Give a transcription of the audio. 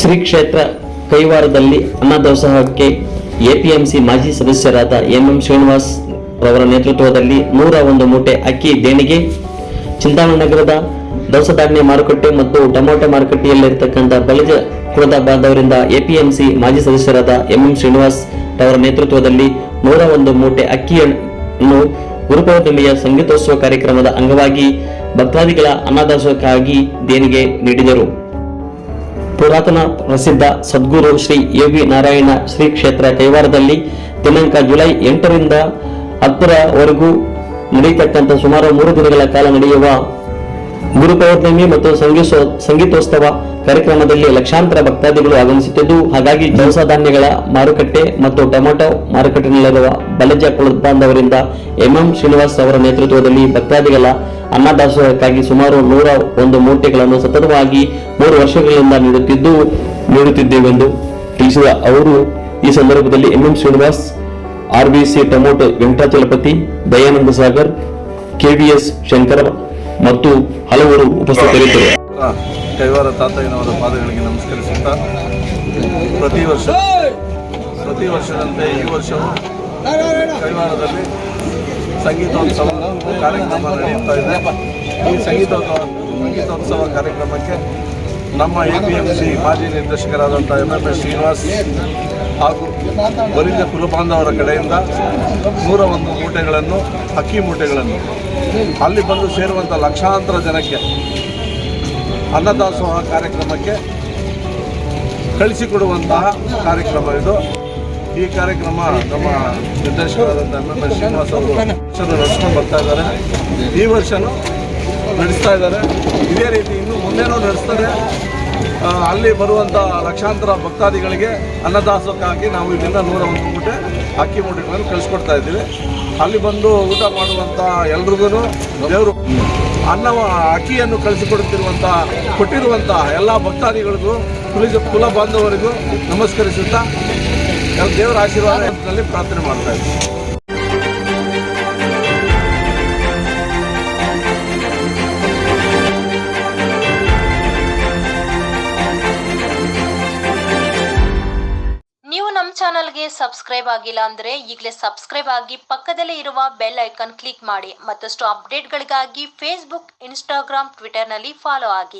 ಶ್ರೀ ಕ್ಷೇತ್ರ ಕೈವಾರದಲ್ಲಿ ಅನ್ನದಾಸೋಹಕ್ಕೆ ಎಪಿಎಂಸಿ ಮಾಜಿ ಸದಸ್ಯರಾದ ಎಂಎಂ ಶ್ರೀನಿವಾಸ್ ರವರ ನೇತೃತ್ವದಲ್ಲಿ ನೂರ ಒಂದು ಮೂಟೆ ಅಕ್ಕಿ ದೇಣಿಗೆ, ಚಿಂತಾಮಣಿ ನಗರದ ದವಸಧಾನ್ಯ ಮಾರುಕಟ್ಟೆ ಮತ್ತು ಟೊಮೊಟೊ ಮಾರುಕಟ್ಟೆಯಲ್ಲಿರ್ತಕ್ಕಂಥ ಬಲಿಜ ಕುಲದ ಬಾಂಧವರಿಂದ ಎಪಿಎಂಸಿ ಮಾಜಿ ಸದಸ್ಯರಾದ ಎಂಎಂ ಶ್ರೀನಿವಾಸ್ ರವರ ನೇತೃತ್ವದಲ್ಲಿ ನೂರ ಒಂದು ಮೂಟೆ ಅಕ್ಕಿಯನ್ನು ಗುರುಪೌರ್ಣಿಮೆಯ ಸಂಗೀತೋತ್ಸವ ಕಾರ್ಯಕ್ರಮದ ಅಂಗವಾಗಿ ಭಕ್ತಾದಿಗಳ ಅನ್ನದಾಸೋಹಕ್ಕಾಗಿ ದೇಣಿಗೆ ನೀಡಿದರು. ಪುರಾತನ ಪ್ರಸಿದ್ಧ ಸದ್ಗುರು ಶ್ರೀ ಯೋಗಿ ನಾರಾಯಣ ಶ್ರೀ ಕ್ಷೇತ್ರ ಕೈವಾರದಲ್ಲಿ ದಿನಾಂಕ ಜುಲೈ ಎಂಟರಿಂದ ಹತ್ತರವರೆಗೂ ನಡೆಯತಕ್ಕಂಥ ಸುಮಾರು ಮೂರು ದಿನಗಳ ಕಾಲ ನಡೆಯುವ ಗುರು ಪೌರ್ಣಮಿ ಮತ್ತು ಸಂಗೀತ ಸಂಗೀತೋತ್ಸವ ಕಾರ್ಯಕ್ರಮದಲ್ಲಿ ಲಕ್ಷಾಂತರ ಭಕ್ತಾದಿಗಳು ಆಗಮಿಸುತ್ತಿದ್ದು, ಹಾಗಾಗಿ ದವಸ ಧಾನ್ಯಗಳ ಮಾರುಕಟ್ಟೆ ಮತ್ತು ಟೊಮೆಟೊ ಮಾರುಕಟ್ಟೆಯಲ್ಲಿರುವ ಬಲಜ ಕುಲದ ಬಾಂಧವರಿಂದ ಎಂಎಂ ಶ್ರೀನಿವಾಸ್ ಅವರ ನೇತೃತ್ವದಲ್ಲಿ ಭಕ್ತಾದಿಗಳ ಅನ್ನದಾಸೋಹಕ್ಕಾಗಿ ಸುಮಾರು ನೂರ ಒಂದು ಮೂಟೆಗಳನ್ನು ಸತತವಾಗಿ ಮೂರು ವರ್ಷಗಳಿಂದ ನೀಡುತ್ತಿದ್ದು, ನೀಡುತ್ತಿದ್ದೇವೆಂದು ತಿಳಿಸಿದ ಅವರು, ಈ ಸಂದರ್ಭದಲ್ಲಿ MM Srinivas RBC tomato Venkatachalapathi, Dayananda Sagar KVS Shankara ಮತ್ತು ಹಲವರು ಉಪಸ್ಥಿತರಿದ್ದರು. ಕೈವಾರ ತಾತಯ್ಯನವರ ಪಾದಗಳಿಗೆ ನಮಸ್ಕರಿಸುತ್ತಾ, ಪ್ರತಿ ವರ್ಷ, ಪ್ರತಿ ವರ್ಷದಂತೆ ಈ ವರ್ಷವೂ ಕೈವಾರದಲ್ಲಿ ಸಂಗೀತೋತ್ಸವ ಕಾರ್ಯಕ್ರಮ ನಡೆಯುತ್ತಾ ಇದೆ. ಈ ಸಂಗೀತೋತ್ಸವ ಸಂಗೀತೋತ್ಸವ ಕಾರ್ಯಕ್ರಮಕ್ಕೆ ನಮ್ಮ ಎ ಪಿ ಎಂ ಸಿ ಮಾಜಿ ನಿರ್ದೇಶಕರಾದಂಥ ಎಂ. ಎಂ. ಎಸ್. ಶ್ರೀನಿವಾಸ್ ಹಾಗೂ ಬಲಿಜ ಕುಲಬಾಂಧವರ ಕಡೆಯಿಂದ ನೂರ ಒಂದು ಮೂಟೆಗಳನ್ನು, ಅಕ್ಕಿ ಮೂಟೆಗಳನ್ನು ಅಲ್ಲಿ ಬಂದು ಸೇರುವಂಥ ಲಕ್ಷಾಂತರ ಜನಕ್ಕೆ ಅನ್ನದಾಸೋಹ ಕಾರ್ಯಕ್ರಮಕ್ಕೆ ಕಳಿಸಿಕೊಡುವಂತಹ ಕಾರ್ಯಕ್ರಮ ಇದು. ಈ ಕಾರ್ಯಕ್ರಮ ನಮ್ಮ ನಿರ್ದೇಶಕರಾದಂಥ ಎಂ ಎಸ್ ಶ್ರೀನಿವಾಸ್ ಅವರು ನಡೆಸ್ಕೊಂಡು ಬರ್ತಾ ಇದ್ದಾರೆ. ಈ ವರ್ಷನೂ ನಡೆಸ್ತಾ ಇದ್ದಾರೆ. ಇದೇ ರೀತಿ ಇನ್ನು ಮುಂದೇನೂ ನಡೆಸ್ತಾರೆ ಅಲ್ಲಿ ಬರುವಂಥ ಲಕ್ಷಾಂತರ ಭಕ್ತಾದಿಗಳಿಗೆ ಅನ್ನದಾಸೋಹಕ್ಕಾಗಿ ನಾವು ಇಲ್ಲಿಂದ ನೂರ ಒಂದು ಮೂಟೆ ಅಕ್ಕಿ ಮೂಟೆಗಳನ್ನು ಕಳಿಸ್ಕೊಡ್ತಾ ಇದ್ದೀವಿ. ಅಲ್ಲಿ ಬಂದು ಊಟ ಮಾಡುವಂಥ ಎಲ್ರಿಗೂ ದೇವರು ಅನ್ನ, ಅಕ್ಕಿಯನ್ನು ಕಳಿಸಿಕೊಡುತ್ತಿರುವಂಥ ಕೊಟ್ಟಿರುವಂಥ ಎಲ್ಲ ಭಕ್ತಾದಿಗಳಿಗೂ ಕುಲಿಜ ಕುಲ ಬಾಂಧವರಿಗೂ ನಮಸ್ಕರಿಸುತ್ತಾ ದೇವರ ಆಶೀರ್ವಾದದಲ್ಲಿ ಪ್ರಾರ್ಥನೆ ಮಾಡ್ತಾ ಇದ್ದೀವಿ ನೀವು ನಮ್ಮ ಚಾನಲ್ಗೆ ಸಬ್ಸ್ಕ್ರೈಬ್ ಆಗಿಲ್ಲ ಅಂದ್ರೆ ಈಗಲೇ ಸಬ್ಸ್ಕ್ರೈಬ್ ಆಗಿ ಪಕ್ಕದಲ್ಲೇ ಇರುವ ಬೆಲ್ ಐಕಾನ್ ಕ್ಲಿಕ್ ಮಾಡಿ ಮತ್ತಷ್ಟು ಅಪ್ಡೇಟ್ಗಳಿಗಾಗಿ ಫೇಸ್ಬುಕ್ ಇನ್ಸ್ಟಾಗ್ರಾಮ್ ಟ್ವಿಟರ್ನಲ್ಲಿ ಫಾಲೋ ಆಗಿ.